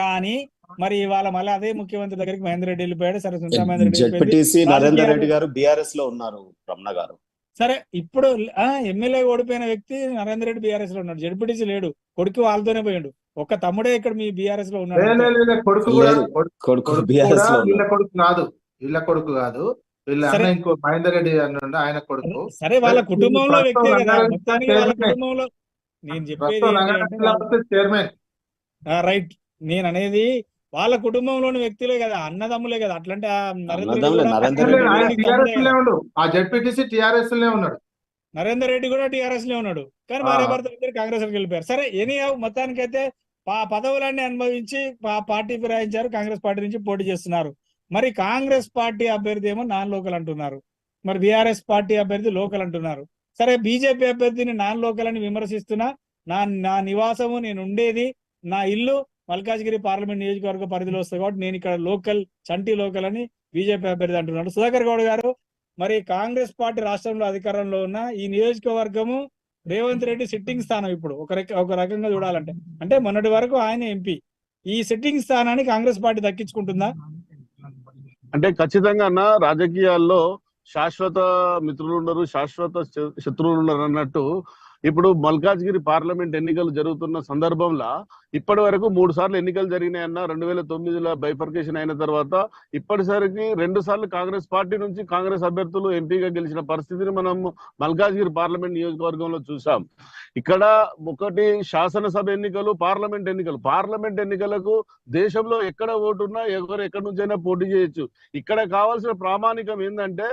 కానీ మరి ఇవాళ మళ్ళీ అదే ముఖ్యమంత్రి దగ్గరికి మహేందర్ రెడ్డి వెళ్ళిపోయాడు. సరే సునీతా మహేందర్ రెడ్డి నరేందర్ రెడ్డి గారు బీఆర్ఎస్లో ఉన్నారు రమణ గారు. సరే ఇప్పుడు ఆ ఎమ్మెల్యే ఓడిపోయిన వ్యక్తి నరేందర్ రెడ్డి బీఆర్ఎస్లో ఉన్నాడు. జడ్పీటీసీ లేడు. కొడుకు వాళ్ళతోనే పోయిండు. ఒక్క తమ్ముడే ఇక్కడ మీ బీఆర్ఎస్లో ఉన్నాడు. కొడుకు. కొడుకు కొడుకు కొడుకు బీఆర్ఎస్ కూడా లో వీళ్ళ ఉన్నారు కొడుకు కాదు. వీళ్ళ కొడుకు కాదు. వీళ్ళ సరే. అన్న ఇంకో మహేందర్ రెడ్డి అన్న ఆయన కొడుకు. సరే వాళ్ళ కుటుంబంలో వ్యక్తే కదా. మొత్తానికి వాళ్ళ. కుటుంబంలో నేను చెప్పేది చైర్మన్. రైట్. నేను అనేది వాళ్ళ కుటుంబంలోని వ్యక్తులే కదా అన్నదమ్ములే కదా. అట్లంటే ఆ నరేందర్ రెడ్డి కూడా టిఆర్ఎస్ లే జడ్పీటీసీ టిఆర్ఎస్ ఉన్నాడు. నరేందర్ రెడ్డి కూడా టిఆర్ఎస్లో ఉన్నాడు. కానీ. భార్య భర్తలు ఇద్దరు కాంగ్రెస్ వెళ్ళిపోయారు. సరే ఎనీ మొత్తానికైతే పదవులన్నీ అనుభవించి పార్టీ ఫిరాయించారు. కాంగ్రెస్ పార్టీ నుంచి పోటీ చేస్తున్నారు. మరి కాంగ్రెస్ పార్టీ అభ్యర్థి ఏమో నాన్ లోకల్ అంటున్నారు. మరి బీఆర్ఎస్ పార్టీ అభ్యర్థి లోకల్ అంటున్నారు. సరే బీజేపీ అభ్యర్థిని నాన్ లోకల్ అని విమర్శిస్తున్నా నా నా నివాసము నేను ఉండేది నా ఇల్లు మల్కాజ్గిరి పార్లమెంట్ నియోజకవర్గ పరిధిలో వస్తుంది కాబట్టి నేను ఇక్కడ లోకల్ చంటి లోకల్ అని బీజేపీ అభ్యర్థి అంటున్నాడు. సుధాకర్ గౌడ్ గారు మరి కాంగ్రెస్ పార్టీ రాష్ట్రంలో అధికారంలో ఉన్న ఈ నియోజకవర్గము రేవంత్ రెడ్డి సిట్టింగ్ స్థానం ఇప్పుడు. ఒక ఒక రకంగా చూడాలంటే. అంటే మొన్నటి వరకు ఆయన ఎంపీ. ఈ సిట్టింగ్ స్థానాన్ని కాంగ్రెస్ పార్టీ దక్కించుకుంటుందా? అంటే ఖచ్చితంగా అన్న రాజకీయాల్లో శాశ్వత మిత్రులు ఉండరు శాశ్వత శత్రువులు ఉండరు అన్నట్టు ఇప్పుడు మల్కాజ్గిరి పార్లమెంట్ ఎన్నికలు జరుగుతున్న సందర్భంలో ఇప్పటి వరకు మూడు సార్లు ఎన్నికలు జరిగినాయన్న రెండు వేల తొమ్మిదిలో బైఫర్కేషన్ అయిన తర్వాత ఇప్పటిసరికి రెండు సార్లు కాంగ్రెస్ పార్టీ నుంచి కాంగ్రెస్ అభ్యర్థులు ఎంపీగా గెలిచిన పరిస్థితిని మనం మల్కాజ్గిరి పార్లమెంట్ నియోజకవర్గంలో చూసాం ఇక్కడ ఒకటి శాసనసభ ఎన్నికలు పార్లమెంట్ ఎన్నికలు. పార్లమెంట్ ఎన్నికలకు దేశంలో ఎక్కడ ఓటున్నా ఎవరు ఎక్కడి నుంచైనా పోటీ చేయొచ్చు. ఇక్కడ కావాల్సిన ప్రామాణికం ఏంటంటే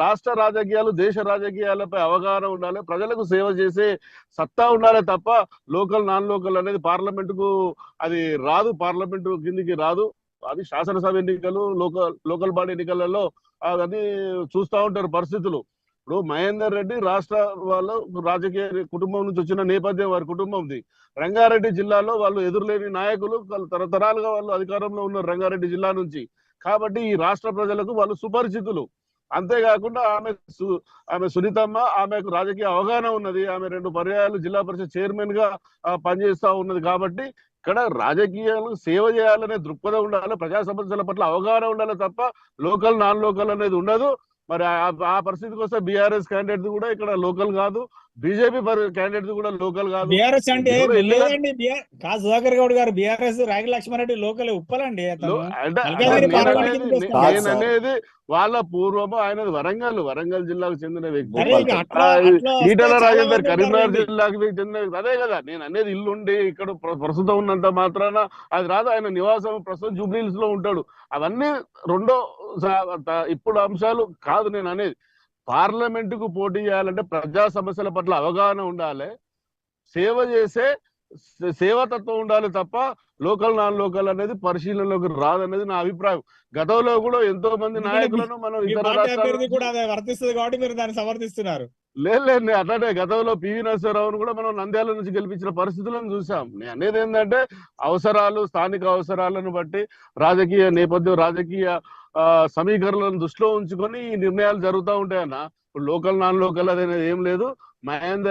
రాష్ట్ర రాజకీయాలు దేశ రాజకీయాలపై అవగాహన ఉండాలి. ప్రజలకు సేవ చేసే సత్తా ఉండాలి తప్ప లోకల్ నాన్ లోకల్ అనేది పార్లమెంటుకు అది రాదు పార్లమెంట్ కిందికి రాదు. అది శాసనసభ ఎన్నికలు లోకల్ లోకల్ బాడీ ఎన్నికలలో అవన్నీ చూస్తూ ఉంటారు పరిస్థితులు. ఇప్పుడు మహేందర్ రెడ్డి రాష్ట్ర వాళ్ళు రాజకీయ కుటుంబం నుంచి వచ్చిన నేపథ్యం వారి కుటుంబంది. రంగారెడ్డి జిల్లాలో వాళ్ళు ఎదురులేని నాయకులు వాళ్ళు తరతరాలుగా వాళ్ళు అధికారంలో ఉన్నారు రంగారెడ్డి జిల్లా నుంచి. కాబట్టి ఈ రాష్ట్ర ప్రజలకు వాళ్ళు సుపరిచితులు. అంతేకాకుండా ఆమె సు- ఆమె సునీతమ్మ ఆమెకు రాజకీయ అవగాహన ఉన్నది. ఆమె రెండు పర్యాయాలు జిల్లా పరిషత్ చైర్మన్గా పనిచేస్తా ఉన్నది కాబట్టి ఇక్కడ రాజకీయాలు సేవ చేయాలనే దృక్పథం ఉండాలి. ప్రజా సమస్యల పట్ల అవగాహన ఉండాలి తప్ప లోకల్ నాన్ లోకల్ అనేది ఉండదు. మరి ఆ- ఆ కోసం బీఆర్ఎస్ క్యాండిడేట్ కూడా ఇక్కడ లోకల్ కాదు. బీజేపీ క్యాండిడేట్ కూడా లోకల్ కాదు. బీఆర్ఎస్ అంటే లేదండి కాదు సుధాకర్ గౌడ్ గారు బీఆర్ఎస్ రాగి లక్ష్మారెడ్డి లోకల్ ఉప్పలండి అనేది- వాళ్ళ పూర్వము ఆయనది వరంగల్ వరంగల్ జిల్లాకు చెందిన వ్యక్తి. ఈటల రాజేందర్ కరీంనగర్. జిల్లాకు చెందిన వ్యక్తి. అదే కదా నేను అనేది ఇల్లు ఉండి ఇక్కడ ప్ర- ప్రస్తుతం ఉన్నంత మాత్రాన అది రాదు. ఆయన నివాసం ప్రస్తుతం జూబ్లీహిల్స్లో ఉంటాడు. అవన్నీ రెండో ఇప్పుడు అంశాలు కాదు నేను అనేది. పార్లమెంట్కు పోటీ చేయాలంటే ప్రజా సమస్యల పట్ల అవగాహన ఉండాలి. సేవ చేసే సేవాతత్వం ఉండాలి తప్ప లోకల్ నాన్ లోకల్ అనేది పరిశీలనలోకి రాదనేది నా అభిప్రాయం. గతంలో కూడా ఎంతో మంది నాయకులను మనం ఇతర వర్తిస్తుంది కాబట్టి మీరు దాన్ని సమర్థిస్తున్నారు. లేదు అట్లానే గతంలో పివి నరసింహరావును కూడా మనం నంద్యాల నుంచి గెలిపించిన పరిస్థితులను చూసాం. నేను అనేది ఏంటంటే అవసరాలు స్థానిక అవసరాలను బట్టి రాజకీయ నేపథ్యం రాజకీయ సమీకరణలను దృష్టిలో ఉంచుకొని ఈ నిర్ణయాలు జరుగుతూ ఉంటాయన్న. ఇప్పుడు లోకల్ నాన్ లోకల్ అనేది ఏం లేదు. మహేందర్